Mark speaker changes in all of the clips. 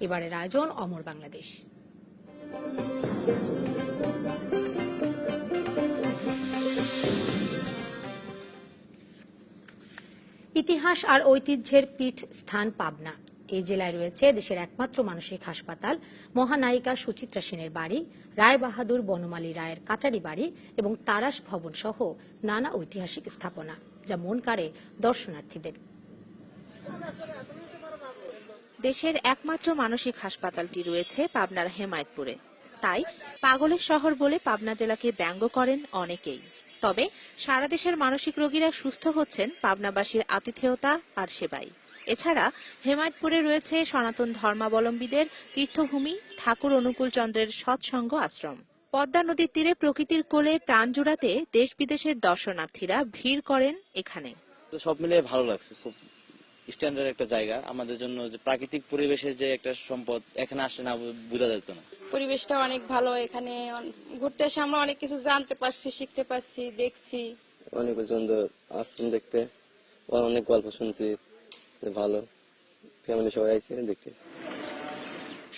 Speaker 1: এবারের আয়োজন অমর বাংলাদেশ। ইতিহাস আর ঐতিহ্যের পীঠ স্থান পাবনা। এই জেলায় রয়েছে দেশের একমাত্র মানসিক হাসপাতাল, মহানায়িকা সুচিত্রা সেনের বাড়ি, রায় বাহাদুর বনমালী রায়ের কাচারি বাড়ি এবং তারাস ভবন সহ নানা ঐতিহাসিক স্থাপনা, যা মন কাড়ে দর্শনার্থীদের।
Speaker 2: দেশের একমাত্র মানসিক হাসপাতালটি রয়েছে পাবনার হেমায়তপুরে। তাই পাগলের শহর বলে পাবনা জেলাকে ব্যঙ্গ করেন অনেকেই। তবে সারা দেশের মানসিক রোগীরা সুস্থ হচ্ছেন পাবনাবাসীর আতিথেয়তা আর সেবাই। এছাড়া হেমায়তপুরে রয়েছে সনাতন ধর্মাবলম্বীদের তীর্থভূমি ঠাকুর অনুকূল চন্দ্রের সৎসঙ্গ আশ্রম। পদ্মা নদীর তীরে প্রকৃতির কোলে প্রাণ জুড়াতে দেশ বিদেশের দর্শনার্থীরা ভিড় করেন এখানে।
Speaker 3: সব মিলিয়ে ভালো লাগছে, খুব স্ট্যান্ডার্ড একটা জায়গা। আমাদের জন্য যে প্রাকৃতিক পরিবেশের যে একটা সম্পদ এখানে আসলে না বোঝা যেত না।
Speaker 4: পরিবেশটা অনেক ভালো এখানে ঘুরতে এসে আমরা অনেক কিছু জানতে পারছি শিখতে পারছি দেখছি।
Speaker 5: অনেক পর্যন্ত আশ্রম দেখতে। অনেক গল্প শুনছি ভালো। ফ্যামিলি সবাই আইছে দেখতেছি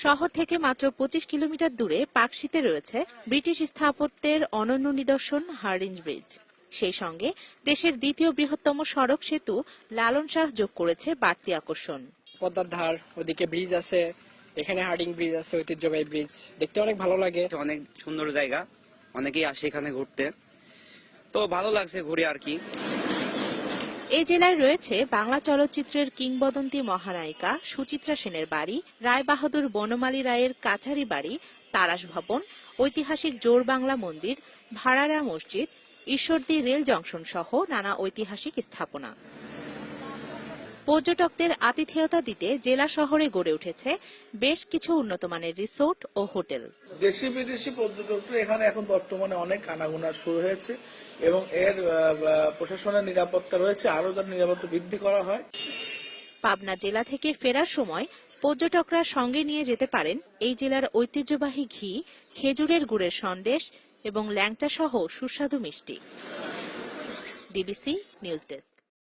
Speaker 2: শহর থেকে মাত্র পঁচিশ কিলোমিটার দূরে পাকশিতে রয়েছে ব্রিটিশ স্থাপত্যের অনন্য নিদর্শন হার্ডিঞ্জ ব্রিজ। সেই সঙ্গে দেশের দ্বিতীয় বৃহত্তম সড়ক সেতু লালন শাহ যোগ করেছে বাড়তি আকর্ষণ।
Speaker 6: পদ্মার ধার ওদিকে ব্রিজ আছে এখানে হার্ডিং ব্রিজ আছে ঐতিহ্যবাহী ব্রিজ দেখতে অনেক ভালো লাগে।
Speaker 7: অনেক সুন্দর জায়গা। অনেকেই আসে এখানে ঘুরতে। তো ভালো লাগছে ঘুরে আর কি।
Speaker 2: এই জেলায় রয়েছে বাংলা চলচ্চিত্রের কিংবদন্তি মহানায়িকা সুচিত্রা সেনের বাড়ি রায় বাহাদুর বনমালী রায়ের কাছারি বাড়ি তারাস ভবন ঐতিহাসিক জোর বাংলা মন্দির ভাড়ারা মসজিদ ঈশ্বরদী রেল জংশন সহ নানা ঐতিহাসিক স্থাপনা। পর্যটকদের আতিথেয়তা দিতে জেলা শহরে গড়ে উঠেছে বেশ কিছু উন্নতমানের রিসোর্ট ও হোটেল।
Speaker 8: দেশি বিদেশি পর্যটকরা এখানে এখন বর্তমানে অনেক আনাগোনা শুরু হয়েছে এবং এর প্রশাসনের নিরাপত্তা রয়েছে আরও যাতে নিরাপত্তা বৃদ্ধি করা হয়।
Speaker 2: পাবনা জেলা থেকে ফেরার সময় পর্যটকরা সঙ্গে নিয়ে যেতে পারেন এই জেলার ঐতিহ্যবাহী ঘি খেজুরের গুড়ের সন্দেশ এবং ল্যাংচা সহ সুস্বাদু মিষ্টি। DBC news desk.